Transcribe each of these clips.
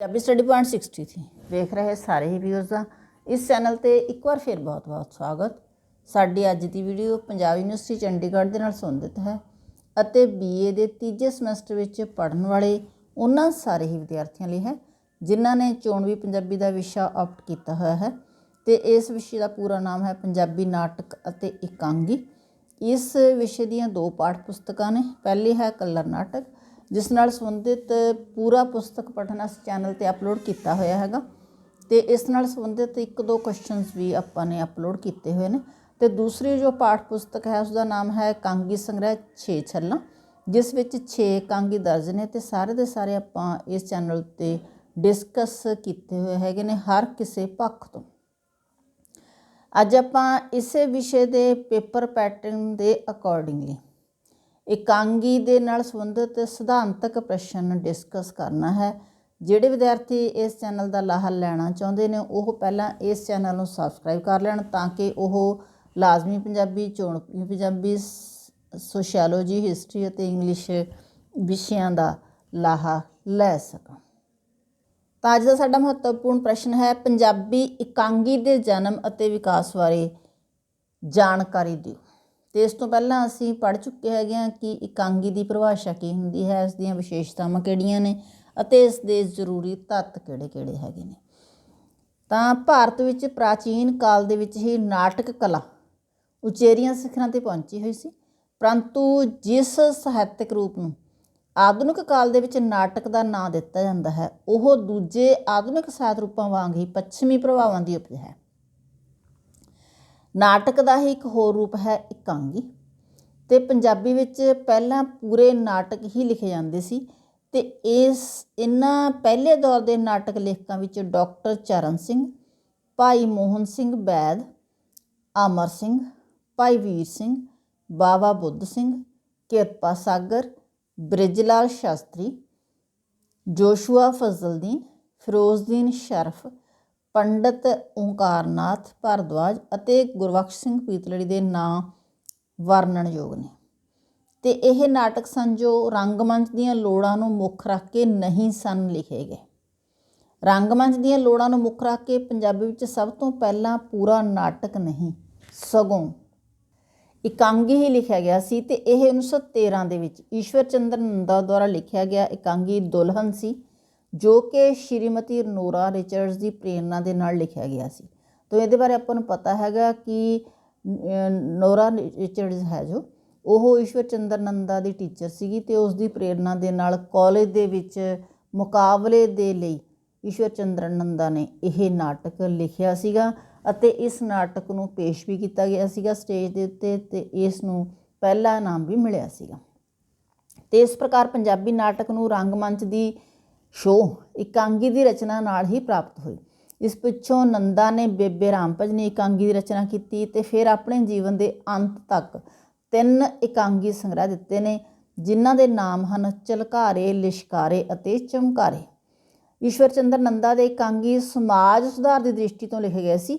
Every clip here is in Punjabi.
ਪੰਜਾਬੀ ਸਟੱਡੀ ਪੁਆਇੰਟ 63 ਵੇਖ ਰਹੇ ਸਾਰੇ ਹੀ ਵਿਊਅਰਸ ਦਾ। ਇਸ ਚੈਨਲ ਤੇ ਇੱਕ ਵਾਰ ਫਿਰ ਬਹੁਤ-ਬਹੁਤ ਸਵਾਗਤ। ਸਾਡੀ ਅੱਜ ਦੀ ਵੀਡੀਓ ਪੰਜਾਬ ਯੂਨੀਵਰਸਿਟੀ ਚੰਡੀਗੜ੍ਹ ਦੇ ਨਾਲ ਸੰਬੰਧਿਤ ਹੈ ਅਤੇ ਬੀਏ ਦੇ ਤੀਜੇ ਸਮੈਸਟਰ ਵਿੱਚ ਪੜ੍ਹਨ ਵਾਲੇ ਉਹਨਾਂ ਸਾਰੇ ਹੀ ਵਿਦਿਆਰਥੀਆਂ ਲਈ ਹੈ, ਜਿਨ੍ਹਾਂ ਨੇ ਚੋਣਵੀ ਪੰਜਾਬੀ ਦਾ ਵਿਸ਼ਾ ਆਪਟ ਕੀਤਾ ਹੋਇਆ ਹੈ। ਤੇ ਇਸ ਵਿਸ਼ੇ ਦਾ ਪੂਰਾ ਨਾਮ ਹੈ ਪੰਜਾਬੀ ਨਾਟਕ ਅਤੇ ਇਕਾਂਗੀ। ਇਸ ਵਿਸ਼ੇ ਦੀਆਂ ਦੋ ਪਾਠ ਪੁਸਤਕਾਂ ਨੇ। ਪਹਿਲੀ ਹੈ ਕਲਰ ਨਾਟਕ ਜਿਸ ਨਾਲ ਸੰਬੰਧਿਤ ਪੂਰਾ ਪੁਸਤਕ ਪਠਨ ਇਸ ਚੈਨਲ ਤੇ ਅਪਲੋਡ ਕੀਤਾ ਹੋਇਆ ਹੈਗਾ ਤੇ ਇਸ ਨਾਲ ਸੰਬੰਧਿਤ ਇੱਕ ਦੋ ਕੁਐਸਚਨਸ ਵੀ ਆਪਾਂ ਨੇ ਅਪਲੋਡ ਕੀਤੇ ਹੋਏ ਨੇ ਤੇ ਦੂਸਰੀ ਜੋ ਪਾਠ ਪੁਸਤਕ ਹੈ ਉਸ ਦਾ ਨਾਮ ਹੈ ਕਾਂਗੀ ਸੰਗ੍ਰਹਿ 6 ਛੱਲਾਂ, ਜਿਸ ਵਿੱਚ 6 ਕਾਂਗੀ ਦਰਜ ਨੇ ਤੇ ਸਾਰੇ ਦੇ ਸਾਰੇ ਆਪਾਂ ਇਸ ਚੈਨਲ ਤੇ ਡਿਸਕਸ ਕੀਤੇ ਹੋਏ ਹੈਗੇ ਨੇ ਹਰ ਕਿਸੇ ਪੱਖ ਤੋਂ। ਅੱਜ ਆਪਾਂ ਇਸੇ ਵਿਸ਼ੇ ਦੇ ਪੇਪਰ ਪੈਟਰਨ ਦੇ ਅਕੋਰਡਿੰਗਲੀ ਇਕਾਂਗੀ ਦੇ ਨਾਲ ਸੰਬੰਧਿਤ ਸਿਧਾਂਤਕ ਪ੍ਰਸ਼ਨ ਡਿਸਕਸ ਕਰਨਾ ਹੈ। ਜਿਹੜੇ ਵਿਦਿਆਰਥੀ ਇਸ ਚੈਨਲ ਦਾ ਲਾਹਾ ਲੈਣਾ ਚਾਹੁੰਦੇ ਨੇ, ਉਹ ਪਹਿਲਾਂ ਇਸ ਚੈਨਲ ਨੂੰ ਸਬਸਕ੍ਰਾਈਬ ਕਰ ਲੈਣ ਤਾਂ ਕਿ ਉਹ ਲਾਜ਼ਮੀ ਪੰਜਾਬੀ ਚੋਣ ਪੰਜਾਬੀ, ਸੋਸ਼ੀਓਲੋਜੀ, ਹਿਸਟਰੀ ਅਤੇ ਇੰਗਲਿਸ਼ ਵਿਸ਼ਿਆਂ ਦਾ ਲਾਹਾ ਲੈ ਸਕਣ। ਤਾਂ ਅੱਜ ਦਾ ਸਾਡਾ ਮਹੱਤਵਪੂਰਨ ਪ੍ਰਸ਼ਨ ਹੈ, ਪੰਜਾਬੀ ਇਕਾਂਗੀ ਦੇ ਜਨਮ ਅਤੇ ਵਿਕਾਸ ਬਾਰੇ ਜਾਣਕਾਰੀ ਦਿਓ। ਤੇ ਇਸ ਤੋਂ ਪਹਿਲਾਂ ਅਸੀਂ ਪੜ੍ਹ ਚੁੱਕੇ ਹੈਗੇ ਹਾਂ ਕਿ ਇਕਾਂਗੀ ਦੀ ਪਰਿਭਾਸ਼ਾ ਕੀ ਹੁੰਦੀ ਹੈ, ਇਸ ਦੀਆਂ ਵਿਸ਼ੇਸ਼ਤਾਵਾਂ ਕਿਹੜੀਆਂ ਨੇ ਅਤੇ ਇਸ ਦੇ ਜ਼ਰੂਰੀ ਤੱਤ ਕਿਹੜੇ-ਕਿਹੜੇ ਹੈਗੇ ਨੇ। ਤਾਂ ਭਾਰਤ ਵਿੱਚ ਪ੍ਰਾਚੀਨ ਕਾਲ ਦੇ ਵਿੱਚ ਹੀ ਨਾਟਕ ਕਲਾ ਉਚੇਰੀਆਂ ਸਿਖਰਾਂ ਤੇ ਪਹੁੰਚੀ ਹੋਈ ਸੀ, ਪਰੰਤੂ ਜਿਸ ਸਾਹਿਤਕ ਰੂਪ ਨੂੰ ਆਧੁਨਿਕ ਕਾਲ ਦੇ ਵਿੱਚ ਨਾਟਕ ਦਾ ਨਾਂ ਦਿੱਤਾ ਜਾਂਦਾ ਹੈ, ਉਹ ਦੂਜੇ ਆਧੁਨਿਕ ਸਾਹਿਤ ਰੂਪਾਂ ਵਾਂਗ ਹੀ ਪੱਛਮੀ ਪ੍ਰਭਾਵਾਂ ਦੀ ਉਪਜ ਹੈ। ਨਾਟਕ ਦਾ ਹੀ ਇੱਕ ਹੋਰ ਰੂਪ ਹੈ ਇਕਾਂਗੀ। ਅਤੇ ਪੰਜਾਬੀ ਵਿੱਚ ਪਹਿਲਾਂ ਪੂਰੇ ਨਾਟਕ ਹੀ ਲਿਖੇ ਜਾਂਦੇ ਸੀ ਅਤੇ ਇਸ, ਇਹਨਾਂ ਪਹਿਲੇ ਦੌਰ ਦੇ ਨਾਟਕ ਲੇਖਕਾਂ ਵਿੱਚ ਡਾਕਟਰ ਚਰਨ ਸਿੰਘ, ਭਾਈ ਮੋਹਨ ਸਿੰਘ ਬੈਦ, ਅਮਰ ਸਿੰਘ, ਭਾਈ ਵੀਰ ਸਿੰਘ, ਬਾਵਾ ਬੁੱਧ ਸਿੰਘ, ਕਿਰਪਾ ਸਾਗਰ, ਬ੍ਰਿਜਲਾਲ ਸ਼ਾਸਤਰੀ, ਜੋਸ਼ੂਆ ਫਜ਼ਲਦੀਨ, ਫਿਰੋਜ਼ਦੀਨ ਸ਼ਰਫ ਪੰਡਤ ਓਂਕਾਰਨਾਥ ਭਾਰਦਵਾਜ ਅਤੇ ਗੁਰਬਖਸ਼ ਸਿੰਘ ਪੀਤਲੜੀ ਦੇ ਨਾਂ ਵਰਣਨਯੋਗ ਨੇ। ਤੇ ਇਹ ਨਾਟਕ ਸਨ ਜੋ ਰੰਗਮੰਚ ਦੀਆਂ ਲੋੜਾਂ ਨੂੰ ਮੁੱਖ ਰੱਖ ਕੇ ਨਹੀਂ ਸਨ ਲਿਖੇ ਗਏ। ਰੰਗਮੰਚ ਦੀਆਂ ਲੋੜਾਂ ਨੂੰ ਮੁੱਖ ਰੱਖ ਕੇ ਪੰਜਾਬੀ ਵਿੱਚ ਸਭ ਤੋਂ ਪਹਿਲਾਂ ਪੂਰਾ ਨਾਟਕ ਨਹੀਂ, ਸਗੋਂ ਇਕਾਂਗੀ ਹੀ ਲਿਖਿਆ ਗਿਆ ਸੀ ਤੇ ਇਹ 1913 ਦੇ ਵਿੱਚ ਈਸ਼ਵਰ ਚੰਦਰ ਨੰਦਾ ਦੁਆਰਾ ਲਿਖਿਆ ਗਿਆ ਇਕਾਂਗੀ ਦੁਲਹਨ ਸੀ। ਜੋ ਕਿ ਸ਼੍ਰੀਮਤੀ ਨੋਰਾ ਰਿਚਰਡਸ ਦੀ ਪ੍ਰੇਰਣਾ ਦੇ ਨਾਲ ਲਿਖਿਆ ਗਿਆ ਸੀ। ਤੋਂ ਇਹਦੇ ਬਾਰੇ ਆਪਾਂ ਨੂੰ ਪਤਾ ਹੈਗਾ ਕਿ ਨੋਰਾ ਰਿਚਰਡਸ ਹੈ ਜੋ, ਉਹ ਈਸ਼ਵਰ ਚੰਦਰ ਨੰਦਾ ਦੀ ਟੀਚਰ ਸੀਗੀ ਤੇ ਉਸ ਦੀ ਪ੍ਰੇਰਣਾ ਦੇ ਨਾਲ ਕਾਲਜ ਦੇ ਵਿੱਚ ਮੁਕਾਬਲੇ ਦੇ ਲਈ ਈਸ਼ਵਰ ਚੰਦਰ ਨੰਦਾ ਨੇ ਇਹ ਨਾਟਕ ਲਿਖਿਆ ਸੀਗਾ ਅਤੇ ਇਸ ਨਾਟਕ ਨੂੰ ਪੇਸ਼ ਵੀ ਕੀਤਾ ਗਿਆ ਸੀਗਾ ਸਟੇਜ ਦੇ ਉੱਤੇ ਤੇ ਇਸ ਨੂੰ ਪਹਿਲਾ ਇਨਾਮ ਵੀ ਮਿਲਿਆ ਸੀਗਾ। ਤੇ ਇਸ ਪ੍ਰਕਾਰ ਪੰਜਾਬੀ ਨਾਟਕ ਨੂੰ ਰੰਗਮੰਚ ਦੀ ਸ਼ੋਅ ਇਕਾਂਗੀ ਦੀ ਰਚਨਾ ਨਾਲ ਹੀ ਪ੍ਰਾਪਤ ਹੋਈ। ਇਸ ਪਿੱਛੋਂ ਨੰਦਾ ਨੇ ਬੇਬੇ ਰਾਮਪਜ ਨੇ ਇਕਾਂਗੀ ਦੀ ਰਚਨਾ ਕੀਤੀ ਤੇ ਫਿਰ ਆਪਣੇ ਜੀਵਨ ਦੇ ਅੰਤ ਤੱਕ ਤਿੰਨ ਇਕਾਂਗੀ ਸੰਗ੍ਰਹਿ ਦਿੱਤੇ ਨੇ, ਜਿਨ੍ਹਾਂ ਦੇ ਨਾਮ ਹਨ ਚਲਕਾਰੇ, ਲਿਸ਼ਕਾਰੇ ਅਤੇ ਚਮਕਾਰੇ। ਈਸ਼ਵਰ ਚੰਦਰ ਨੰਦਾ ਦੇ ਇਕਾਂਗੀ ਸਮਾਜ ਸੁਧਾਰ ਦੀ ਦ੍ਰਿਸ਼ਟੀ ਤੋਂ ਲਿਖੇ ਗਏ ਸੀ।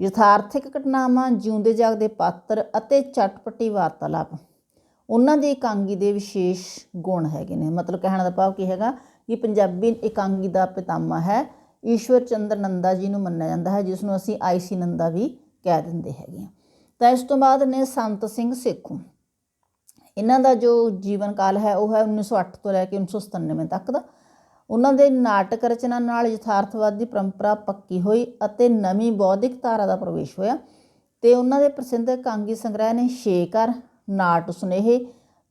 ਯਥਾਰਥਿਕ ਘਟਨਾਵਾਂ, ਜਿਉਂਦੇ ਜਾਗਦੇ ਪਾਤਰ ਅਤੇ ਚਟਪਟੀ ਵਾਰਤਾਲਾਪ। ਉਹਨਾਂ ਦੀ ਇਕਾਂਗੀ ਦੇ ਵਿਸ਼ੇਸ਼ ਗੁਣ ਹੈਗੇ ਨੇ। ਮਤਲਬ ਕਹਿਣ ਦਾ ਭਾਵ ਕੀ ਹੈਗਾ? ਕਿ ਪੰਜਾਬੀ ਇਕਾਂਗੀ ਦਾ ਪਿਤਾਮਾ ਹੈ। ਈਸ਼ਵਰ ਚੰਦਰ ਨੰਦਾ ਜੀ ਨੂੰ ਮੰਨਿਆ ਜਾਂਦਾ ਹੈ ਜਿਸ ਨੂੰ ਅਸੀਂ ਆਈਸੀ ਨੰਦਾ ਵੀ ਕਹਿ ਦਿੰਦੇ ਹੈਗੇ ਹਾਂ। ਤਾਂ ਇਸ ਤੋਂ ਬਾਅਦ ਨੇ ਸੰਤ ਸਿੰਘ ਸੇਖੂ। ਇਹਨਾਂ ਦਾ ਜੋ ਜੀਵਨ ਕਾਲ ਹੈ, ਉਹ ਹੈ 1908 ਤੋਂ ਲੈ ਕੇ 1997 ਤੱਕ ਦਾ। ਉਹਨਾਂ ਦੇ ਨਾਟਕ ਰਚਨਾ ਨਾਲ ਯਥਾਰਥਵਾਦ ਦੀ ਪਰੰਪਰਾ ਪੱਕੀ ਹੋਈ ਅਤੇ ਨਵੀਂ ਬੌਧਿਕ ਧਾਰਾ ਦਾ ਪ੍ਰਵੇਸ਼ ਹੋਇਆ। ਤੇ ਉਹਨਾਂ ਦੇ ਪ੍ਰਸਿੱਧ ਕਾਂਗੀ ਸੰਗ੍ਰਹਿ ਨੇ ਸ਼ੇਕਰ ਨਾਟ ਸੁਨੇਹੇ,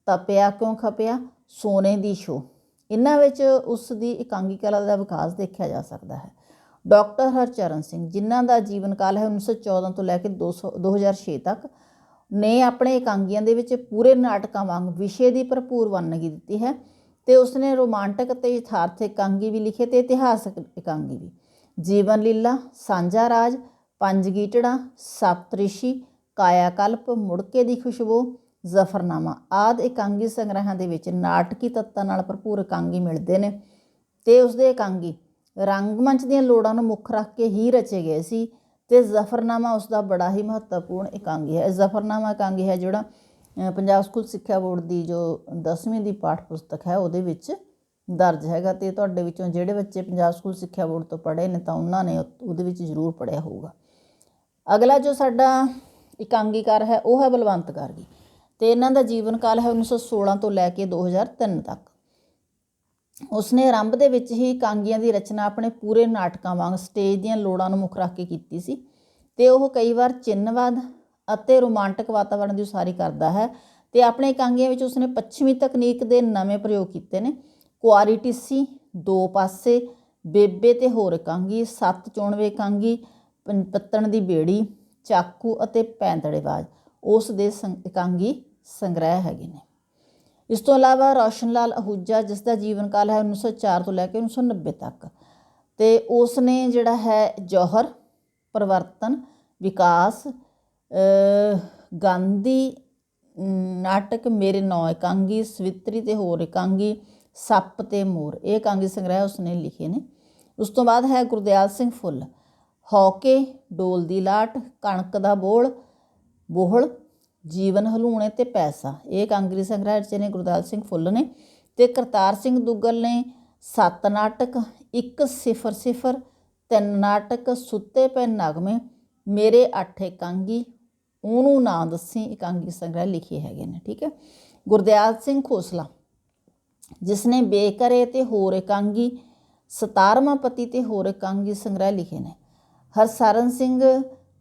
ਤਪਿਆ ਕਿਉਂ ਖਪਿਆ, ਸੋਨੇ ਦੀ ਸ਼ੋ ਇਹਨਾਂ ਵਿੱਚ ਉਸ ਦੀ ਇਕਾਂਗੀ ਕਲਾ ਦਾ ਵਿਕਾਸ ਦੇਖਿਆ ਜਾ ਸਕਦਾ ਹੈ। ਡਾਕਟਰ ਹਰਚਰਨ ਸਿੰਘ, ਜਿਨ੍ਹਾਂ ਦਾ ਜੀਵਨ ਕਾਲ ਹੈ 1914 ਤੋਂ ਲੈ ਕੇ 200 2006 ਤੱਕ, ਨੇ ਆਪਣੇ ਇਕਾਂਗੀਆਂ ਦੇ ਵਿੱਚ ਪੂਰੇ ਨਾਟਕਾਂ ਵਾਂਗ ਵਿਸ਼ੇ ਦੀ ਭਰਪੂਰ ਵਰਣਗੀ ਦਿੱਤੀ ਹੈ ਤੇ ਉਸਨੇ ਰੋਮਾਂਟਿਕ ਅਤੇ ਯਥਾਰਥ ਇਕਾਂਗੀ ਵੀ ਲਿਖੇ ਤੇ ਇਤਿਹਾਸਕ ਇਕਾਂਗੀ ਵੀ। ਜੀਵਨ ਲੀਲਾ, ਸਾਂਝਾ ਰਾਜ, ਪੰਜ ਗੀਟੜਾ ਸਪਤਰਿਸ਼ੀ ਕਾਇਆ ਕਲਪ, ਮੁੜਕੇ ਦੀ ਖੁਸ਼ਬੂ ਜ਼ਫਰਨਾਮਾ ਆਦ ਇਕਾਂਗੀ ਸੰਗ੍ਰਹਿਾਂ ਦੇ ਵਿੱਚ ਨਾਟਕੀ ਤੱਤਾਂ ਨਾਲ ਭਰਪੂਰ ਇਕਾਂਗੀ ਮਿਲਦੇ ਨੇ ਤੇ ਉਸਦੇ ਇਕਾਂਗੀ ਰੰਗਮੰਚ ਦੀਆਂ ਲੋੜਾਂ ਨੂੰ ਮੁੱਖ ਰੱਖ ਕੇ ਹੀ ਰਚੇ ਗਏ ਸੀ ਤੇ ਜ਼ਫਰਨਾਮਾ ਉਸ ਦਾ ਬੜਾ ਹੀ ਮਹੱਤਵਪੂਰਨ ਇਕਾਂਗੀ ਹੈ। ਜ਼ਫਰਨਾਮਾ ਇਕਾਂਗੀ ਹੈ ਜਿਹੜਾ ਪੰਜਾਬ ਸਕੂਲ ਸਿੱਖਿਆ ਬੋਰਡ ਦੀ ਜੋ 10ਵੀਂ ਦੀ ਪਾਠ ਪੁਸਤਕ ਹੈ, ਉਹਦੇ ਵਿੱਚ ਦਰਜ ਹੈਗਾ ਤੇ ਤੁਹਾਡੇ ਵਿੱਚੋਂ ਜਿਹੜੇ ਬੱਚੇ ਪੰਜਾਬ ਸਕੂਲ ਸਿੱਖਿਆ ਬੋਰਡ ਤੋਂ ਪੜ੍ਹੇ ਨੇ ਤਾਂ ਉਹਨਾਂ ਨੇ ਉਹਦੇ ਵਿੱਚ ਜ਼ਰੂਰ ਪੜ੍ਹਿਆ ਹੋਊਗਾ। ਅਗਲਾ ਜੋ ਸਾਡਾ ਇਕਾਂਗੀਕਾਰ ਹੈ, ਉਹ ਹੈ ਬਲਵੰਤ ਗਾਰਗੀ। ਤੇ ਇਹਨਾਂ ਦਾ ਜੀਵਨ ਕਾਲ ਹੈ 1916 ਤੋਂ ਲੈ ਕੇ 2003 ਤੱਕ। ਉਸਨੇ ਆਰੰਭ ਦੇ ਵਿੱਚ ਹੀ ਕਾਂਗੀਆਂ ਦੀ ਰਚਨਾ ਆਪਣੇ ਪੂਰੇ ਨਾਟਕਾਂ ਵਾਂਗ ਸਟੇਜ ਦੀਆਂ ਲੋੜਾਂ ਨੂੰ ਮੁੱਖ ਰੱਖ ਕੇ ਕੀਤੀ ਸੀ ਤੇ ਉਹ ਕਈ ਵਾਰ ਚਿੰਨਵਾਦ ਅਤੇ ਰੋਮਾਂਟਿਕ ਵਾਤਾਵਰਣ ਦੀ ਉਸਾਰੀ ਕਰਦਾ ਹੈ ਤੇ ਆਪਣੇ ਕਾਂਗੀਆਂ ਵਿੱਚ ਉਸਨੇ ਪੱਛਮੀ ਤਕਨੀਕ ਦੇ ਨਵੇਂ ਪ੍ਰਯੋਗ ਕੀਤੇ ਨੇ। ਕੁਆਰੀ ਟਿੱਸੀ ਦੋ ਪਾਸੇ, ਬੇਬੇ ਤੇ ਹੋਰ ਕਾਂਗੀ, ਸੱਤ ਚੋਣਵੇ ਕਾਂਗੀ, ਪੰ- ਪੱਤਣ ਦੀ ਬੇੜੀ, ਚਾਕੂ ਅਤੇ ਪੈਂਤੜੇਬਾਜ਼। ਉਸ ਦੇ ਸੰ- ਇਕਾਂਗੀ ਸੰਗ੍ਰਹਿ ਹੈਗੇ ਨੇ। ਇਸ ਤੋਂ ਇਲਾਵਾ ਰੌਸ਼ਨ ਲਾਲ ਅਹੂਜਾ, ਜਿਸ ਦਾ ਜੀਵਨ ਕਾਲ ਹੈ 1904 ਤੋਂ ਲੈ ਕੇ 1990 ਤੱਕ, ਤੇ ਉਸ ਨੇ ਜਿਹੜਾ ਹੈ ਜੋਹਰ, ਪਰਿਵਰਤਨ, ਵਿਕਾਸ ਗਾਂਧੀ, ਨਾਟਕ, ਮੇਰੇ ਨੌ ਇਕਾਂਗੀ, ਸਵਿਤਰੀ ਤੇ ਹੋਰ ਇਕਾਂਗੀ, ਸੱਪ ਤੇ ਮੋਰ, ਇਹ ਇਕਾਂਗੀ ਸੰਗ੍ਰਹਿ ਉਸਨੇ ਲਿਖੇ ਨੇ। ਉਸ ਤੋਂ ਬਾਅਦ ਹੈ ਗੁਰਦਿਆਲ ਸਿੰਘ ਫੁੱਲ ਹੌਕੇ ਡੋਲ ਦੀ ਲਾਟ, ਕਣਕ ਦਾ ਬੋਲ ਬੋਹਲ, ਜੀਵਨ ਹਲੂਣੇ ਤੇ ਪੈਸਾ। ਇਹ ਕਾਂਗਰੀ ਸੰਗ੍ਰਹਿ ਰਚੇ ਨੇ ਗੁਰਦਾਲ ਸਿੰਘ ਫੁੱਲ ਨੇ ਤੇ ਕਰਤਾਰ ਸਿੰਘ ਦੁੱਗਲ ਨੇ। ਸੱਤ ਨਾਟਕ 100 ਤਿੰਨ ਨਾਟਕ, ਸੁੱਤੇ ਪਏ ਨਗਮੇ, ਮੇਰੇ ਅੱਠ ਇਕਾਂਗੀ, ਉਹਨੂੰ ਨਾਂ ਦੱਸੀ ਇਕਾਂਗੀ ਸੰਗ੍ਰਹਿ ਲਿਖੇ ਹੈਗੇ ਨੇ, ਠੀਕ ਹੈ? ਗੁਰਦਿਆਲ ਸਿੰਘ ਖੋਸਲਾ, ਜਿਸ ਨੇ ਬੇਕਰੇ ਤੇ ਹੋਰ ਇਕਾਂਗੀ 17ਵਾਂ ਪਤੀ ਤੇ ਹੋਰ ਇਕਾਂਗੀ ਸੰਗ੍ਰਹਿ ਲਿਖੇ ਨੇ। ਹਰਸਰਨ ਸਿੰਘ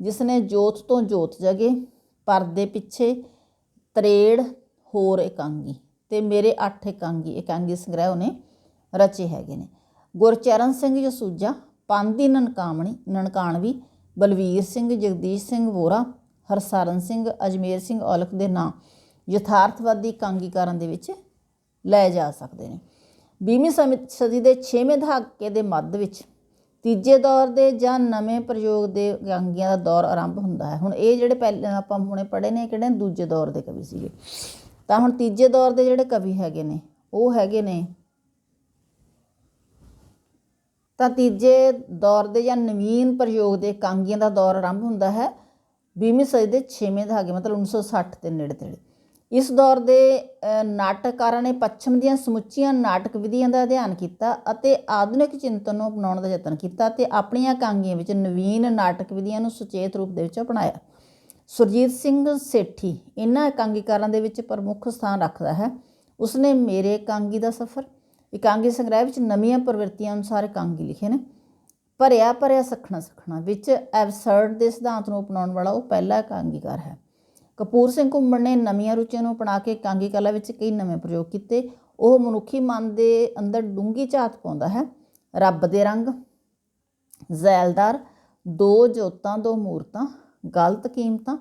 ਜਿਸ ਨੇ ਜੋਤ ਤੋਂ ਜੋਤ ਜਗੇ, ਪਰਦੇ ਪਿੱਛੇ ਤਰੇੜ ਹੋਰ ਇਕਾਂਗੀ ਤੇ ਮੇਰੇ ਅੱਠ ਇਕਾਂਗੀ ਇਕਾਂਗੀ ਸੰਗ੍ਰਹਿ ਉਹਨੇ ਰਚੇ ਹੈਗੇ ਨੇ। ਗੁਰਚਰਨ ਸਿੰਘ ਜਸੂਜਾ ਪਾਂਦੀ ਨਨਕਾਮਣੀ ਨਨਕਾਣਵੀ, ਬਲਵੀਰ ਸਿੰਘ, ਜਗਦੀਸ਼ ਸਿੰਘ ਵੋਰਾ, ਹਰਸਰਨ ਸਿੰਘ, ਅਜਮੇਰ ਸਿੰਘ ਔਲਖ ਦੇ ਨਾਂ ਯਥਾਰਥਵਾਦੀ ਇਕਾਂਗੀਕਾਰਾਂ ਦੇ ਵਿੱਚ ਲੈ ਜਾ ਸਕਦੇ ਨੇ। 20ਵੀਂ ਸਮਿ- ਸਦੀ ਦੇ 6ਵੇਂ ਦਹਾਕੇ ਦੇ ਮੱਧ ਵਿੱਚ ਤੀਜੇ ਦੌਰ ਦੇ ਜਾਂ ਨਵੇਂ ਪ੍ਰਯੋਗ ਦੇ ਇਕਾਂਗੀਆਂ ਦਾ ਦੌਰ ਆਰੰਭ ਹੁੰਦਾ ਹੈ। ਹੁਣ ਇਹ ਜਿਹੜੇ ਪਹਿਲੇ ਆਪਾਂ ਹੁਣੇ ਪੜ੍ਹੇ ਨੇ ਕਿਹੜੇ ਦੂਜੇ ਦੌਰ ਦੇ ਕਵੀ ਸੀਗੇ। ਤਾਂ ਹੁਣ ਤੀਜੇ ਦੌਰ ਦੇ ਜਿਹੜੇ ਕਵੀ ਹੈਗੇ ਨੇ, ਉਹ ਹੈਗੇ ਨੇ ਤਾਂ ਤੀਜੇ ਦੌਰ ਦੇ ਜਾਂ ਨਵੀਨ ਪ੍ਰਯੋਗ ਦੇ ਕਾਂਗੀਆਂ ਦਾ ਦੌਰ ਆਰੰਭ ਹੁੰਦਾ ਹੈ। 20ਵੀਂ ਸਦੀ ਦੇ 6ਵੇਂ ਦਹਾਕੇ, ਮਤਲਬ 1960 ਦੇ ਨੇੜੇ ਤੇੜੇ। ਇਸ ਦੌਰ ਦੇ ਨਾਟਕਕਾਰਾਂ ਨੇ ਪੱਛਮ ਦੀਆਂ ਸਮੁੱਚੀਆਂ ਨਾਟਕ ਵਿਧੀਆਂ ਦਾ ਅਧਿਐਨ ਕੀਤਾ ਅਤੇ ਆਧੁਨਿਕ ਚਿੰਤਨ ਨੂੰ ਅਪਣਾਉਣ ਦਾ ਯਤਨ ਕੀਤਾ ਤੇ ਆਪਣੀਆਂ ਇਕਾਂਗੀਆਂ ਵਿੱਚ ਨਵੀਨ ਨਾਟਕ ਵਿਧੀਆਂ ਨੂੰ ਸੁਚੇਤ ਰੂਪ ਦੇ ਵਿੱਚ ਅਪਣਾਇਆ। ਸੁਰਜੀਤ ਸਿੰਘ ਸੇਠੀ ਇਹਨਾਂ ਇਕਾਂਗੀਕਾਰਾਂ ਦੇ ਵਿੱਚ ਪ੍ਰਮੁੱਖ ਸਥਾਨ ਰੱਖਦਾ ਹੈ। ਉਸਨੇ ਮੇਰੇ ਇਕਾਂਗੀ ਦਾ ਸਫ਼ਰ ਇਕਾਂਗੀ ਸੰਗ੍ਰਹਿ ਵਿੱਚ ਨਵੀਆਂ ਪ੍ਰਵਿਰਤੀਆਂ ਅਨੁਸਾਰ ਇਕਾਂਗੀ ਲਿਖੇ ਨੇ। ਭਰਿਆ ਭਰਿਆ ਸਖਣਾ ਸਖਣਾ ਵਿੱਚ ਐਬਸਰਡ ਦੇ ਸਿਧਾਂਤ ਨੂੰ ਅਪਣਾਉਣ ਵਾਲਾ ਉਹ ਪਹਿਲਾ ਇਕਾਂਗੀਕਾਰ ਹੈ। ਕਪੂਰ ਸਿੰਘ ਘੁੰਮਣ ਨੇ ਨਵੀਆਂ ਰੁਚੀਆਂ ਨੂੰ ਅਪਣਾ ਕੇ ਕਾਂਗੀ ਕਲਾ ਵਿੱਚ ਕਈ ਨਵੇਂ ਪ੍ਰਯੋਗ ਕੀਤੇ। ਉਹ ਮਨੁੱਖੀ ਮਨ ਦੇ ਅੰਦਰ ਡੂੰਗੀ ਝਾਤ ਪਾਉਂਦਾ ਹੈ। ਰੱਬ ਦੇ ਰੰਗ, ਜ਼ੈਲਦਾਰ, ਦੋ ਜੋਤਾਂ, ਦੋ ਮੂਰਤਾਂ, ਗਲਤ ਕੀਮਤਾਂ,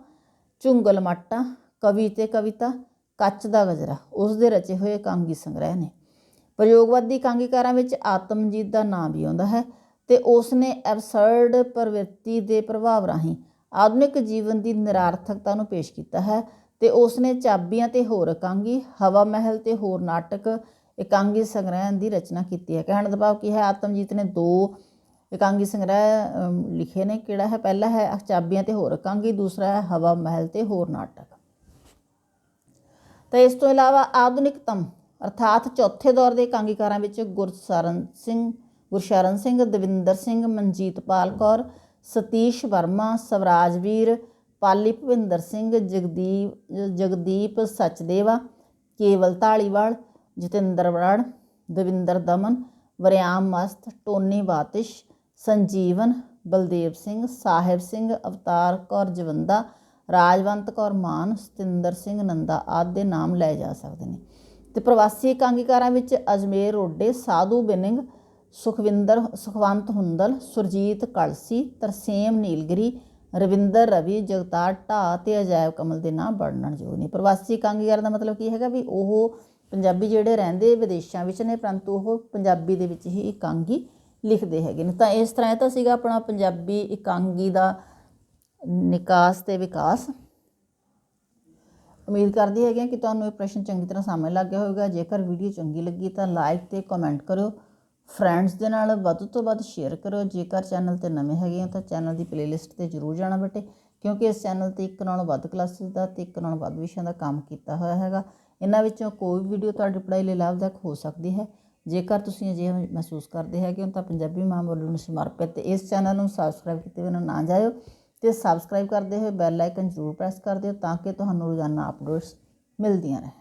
ਝੁੰਗਲ ਮਾਟਾ, ਕਵੀ ਤੇ ਕਵਿਤਾ, ਕੱਚ ਦਾ ਗਜਰਾ, ਉਸ ਦੇ ਰਚੇ ਹੋਏ ਕਾਂਗੀ ਸੰਗ੍ਰਹਿ ਨੇ। ਪ੍ਰਯੋਗਵਾਦੀ ਕਾਂਗੀਕਾਰਾਂ ਵਿੱਚ ਆਤਮਜੀਤ ਦਾ ਨਾਮ ਵੀ ਆਉਂਦਾ ਹੈ ਤੇ ਉਸ ਨੇ ਐਬਸਰਡ ਪ੍ਰਵਿਰਤੀ ਦੇ ਪ੍ਰਭਾਵ ਰਾਹੀਂ ਆਧੁਨਿਕ ਜੀਵਨ ਦੀ ਨਿਰਾਰਥਕਤਾ ਨੂੰ ਪੇਸ਼ ਕੀਤਾ ਹੈ ਤੇ ਉਸ ਨੇ ਚਾਬੀਆਂ ਤੇ ਹੋਰ ਇਕਾਂਗੀ, ਹਵਾ ਮਹਿਲ ਤੇ ਹੋਰ ਨਾਟਕ, ਇਕਾਂਗੀ ਸੰਗ੍ਰਹਿ ਦੀ ਰਚਨਾ ਕੀਤੀ ਹੈ। ਕਹਿਣ ਦਾ ਭਾਵ ਕੀ ਹੈ, ਆਤਮਜੀਤ ਨੇ ਦੋ ਇਕਾਂਗੀ ਸੰਗ੍ਰਹਿ ਲਿਖੇ ਨੇ। ਕਿਹੜਾ ਹੈ? ਪਹਿਲਾ ਹੈ ਚਾਬੀਆਂ ਤੇ ਹੋਰ ਇਕਾਂਗੀ, ਦੂਸਰਾ ਹੈ ਹਵਾ ਮਹਿਲ ਤੇ ਹੋਰ ਨਾਟਕ। ਤਾਂ ਇਸ ਤੋਂ ਇਲਾਵਾ ਆਧੁਨਿਕਤਮ, ਅਰਥਾਤ ਚੌਥੇ ਦੌਰ ਦੇ ਇਕਾਂਗੀਕਾਰਾਂ ਵਿੱਚ ਗੁਰਸਰਨ ਸਿੰਘ, ਗੁਰਸ਼ਰਨ ਸਿੰਘ, ਦਵਿੰਦਰ ਸਿੰਘ, ਮਨਜੀਤ ਪਾਲ ਕੌਰ ਸਤੀਸ਼ ਵਰਮਾ, ਸਵਰਾਜਵੀਰ, ਪਾਲੀ ਭੁਪਿੰਦਰ ਸਿੰਘ ਜਗਦੀਪ ਜਗਦੀਪ ਸਚਦੇਵਾ, ਕੇਵਲ ਢਾਲੀਵਾਲ ਜਤਿੰਦਰ ਵੜ ਦਵਿੰਦਰ ਦਮਨ, ਵਰਿਆਮ ਮਸਤ, ਟੋਨੀ ਬਾਤਿਸ਼ ਸੰਜੀਵਨ, ਬਲਦੇਵ ਸਿੰਘ, ਸਾਹਿਬ ਸਿੰਘ, ਅਵਤਾਰ ਕੌਰ ਜਵੰਦਾ, ਰਾਜਵੰਤ ਕੌਰ ਮਾਨ, ਸਤਿੰਦਰ ਸਿੰਘ ਨੰਦਾ ਆਦਿ ਦੇ ਨਾਮ ਲਏ ਜਾ ਸਕਦੇ ਨੇ। ਤੇ ਪ੍ਰਵਾਸੀ ਇਕਾਂਗੀਕਾਰਾਂ ਵਿੱਚ ਅਜਮੇਰ ਰੋਡੇ, ਸਾਧੂ ਬਿਨਿੰਗ ਸੁਖਵਿੰਦਰ, ਸੁਖਵੰਤ ਹੁੰਦਲ, ਸੁਰਜੀਤ ਕਲਸੀ, ਤਰਸੇਮ ਨੀਲਗਿਰੀ, ਰਵਿੰਦਰ ਰਵੀ, ਜਗਤਾਰ ਢਾ ਤੇ ਅਜਾਇਬ ਕਮਲ ਦੇ ਨਾਂ ਵਰਣਨਯੋਗ ਨੇ। ਪ੍ਰਵਾਸੀ ਇਕਾਂਗੀਕਾਰ ਦਾ ਮਤਲਬ ਕੀ ਹੈਗਾ ਵੀ ਉਹ ਪੰਜਾਬੀ ਜਿਹੜੇ ਰਹਿੰਦੇ ਵਿਦੇਸ਼ਾਂ ਵਿੱਚ ਨੇ, ਪਰੰਤੂ ਉਹ ਪੰਜਾਬੀ ਦੇ ਵਿੱਚ ਹੀ ਇਕਾਂਗੀ ਲਿਖਦੇ ਹੈਗੇ ਨੇ। ਤਾਂ ਇਸ ਤਰ੍ਹਾਂ ਇਹ ਤਾਂ ਸੀਗਾ ਆਪਣਾ ਪੰਜਾਬੀ ਇਕਾਂਗੀ ਦਾ ਨਿਕਾਸ ਤੇ ਵਿਕਾਸ। ਉਮੀਦ ਕਰਦੀ ਹੈਗੇ ਹਾਂ ਕਿ ਤੁਹਾਨੂੰ ਇਹ ਪ੍ਰਸ਼ਨ ਚੰਗੀ ਤਰ੍ਹਾਂ ਸਮਝ ਲੱਗ ਗਿਆ ਹੋਵੇਗਾ। ਜੇਕਰ ਵੀਡੀਓ ਚੰਗੀ ਲੱਗੀ ਤਾਂ ਲਾਈਕ ਤੇ ਕਮੈਂਟ ਕਰਿਓ। ਫਰੈਂਡਸ ਦੇ ਨਾਲ ਵੱਧ ਤੋਂ ਵੱਧ ਸ਼ੇਅਰ ਕਰੋ ਜੇਕਰ ਚੈਨਲ ਤੇ ਨਵੇਂ ਹੈਗੇ ਹੋ ਤਾਂ ਚੈਨਲ ਦੀ ਪਲੇਲਿਸਟ ਤੇ ਜਰੂਰ ਜਾਣਾ ਬੇਟੇ, ਕਿਉਂਕਿ ਇਸ ਚੈਨਲ ਤੇ ਇੱਕ ਨਾਲੋਂ ਵੱਧ ਕਲਾਸਿਸ ਦਾ ਤੇ ਇੱਕ ਨਾਲੋਂ ਵੱਧ ਵਿਸ਼ਿਆਂ ਦਾ ਕੰਮ ਕੀਤਾ ਹੋਇਆ ਹੈਗਾ। ਇਹਨਾਂ ਵਿੱਚੋਂ ਕੋਈ ਵੀਡੀਓ ਤੁਹਾਡੀ ਪੜ੍ਹਾਈ ਲਈ ਲਾਭਦਾਇਕ ਹੋ ਸਕਦੀ ਹੈ। ਜੇਕਰ ਤੁਸੀਂ ਅਜਿਹਾ ਮਹਿਸੂਸ ਕਰਦੇ ਹੈਗੇ ਹੋ ਤਾਂ ਪੰਜਾਬੀ ਮਾਂ ਬੋਲੀ ਨੂੰ ਸਮਰਪਿਤ ਇਸ ਚੈਨਲ ਨੂੰ ਸਬਸਕ੍ਰਾਈਬ ਕੀਤੇ ਬਿਨਾਂ ਨਾ ਜਾਇਓ ਤੇ ਸਬਸਕ੍ਰਾਈਬ ਕਰਦੇ ਹੋਏ ਬੈਲ ਆਈਕਨ ਜ਼ਰੂਰ ਪ੍ਰੈਸ ਕਰ ਦਿਓ ਤਾਂ ਕਿ ਤੁਹਾਨੂੰ ਰੋਜ਼ਾਨਾ ਅਪਡੇਟਸ ਮਿਲਦੀਆਂ ਰਹਿਣ।